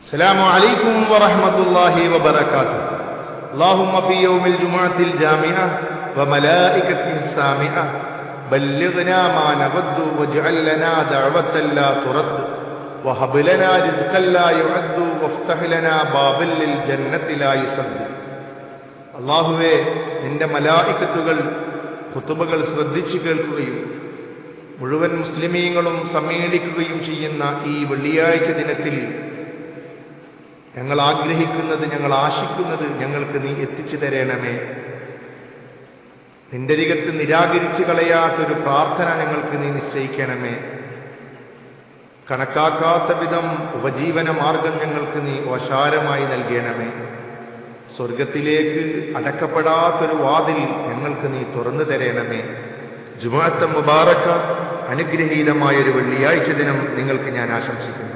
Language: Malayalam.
السلام عليكم ورحمة الله وبركاته اللهم في يوم الجمعة الجامعة وملائكته السامعة بلغنا ما نود واجعل لنا دعوة لا ترد وهب لنا رزقا لا يعد وافتح لنا بابا للجنة لا يسد അള്ളാഹുവെ നിന്റെ മലായിക്കത്തുകൾ കുത്തുബകൾ ശ്രദ്ധിച്ചു കേൾക്കുകയും മുഴുവൻ മുസ്ലിമീങ്ങളും സമ്മേളിക്കുകയും ചെയ്യുന്ന ഈ വെള്ളിയാഴ്ച ദിനത്തിൽ ഞങ്ങൾ ആഗ്രഹിക്കുന്നത് ഞങ്ങൾ ആശിക്കുന്നത് ഞങ്ങൾക്ക് നീ എത്തിച്ചു തരേണമേ. നിന്റെ രികത്ത് നിരാകരിച്ചു കളയാത്തൊരു പ്രാർത്ഥന ഞങ്ങൾക്ക് നീ നിശ്ചയിക്കണമേ. കണക്കാക്കാത്ത വിധം ഉപജീവന മാർഗം ഞങ്ങൾക്ക് നീ ഓശാരമായി നൽകണമേ. സ്വർഗത്തിലേക്ക് അടക്കപ്പെടാത്തൊരു വാതിൽ ഞങ്ങൾക്ക് നീ തുറന്നു തരേണമേ. ജുമാത്ത മുബാറക്ക അനുഗ്രഹീതമായൊരു വെള്ളിയാഴ്ച ദിനം നിങ്ങൾക്ക് ഞാൻ ആശംസിക്കുന്നു.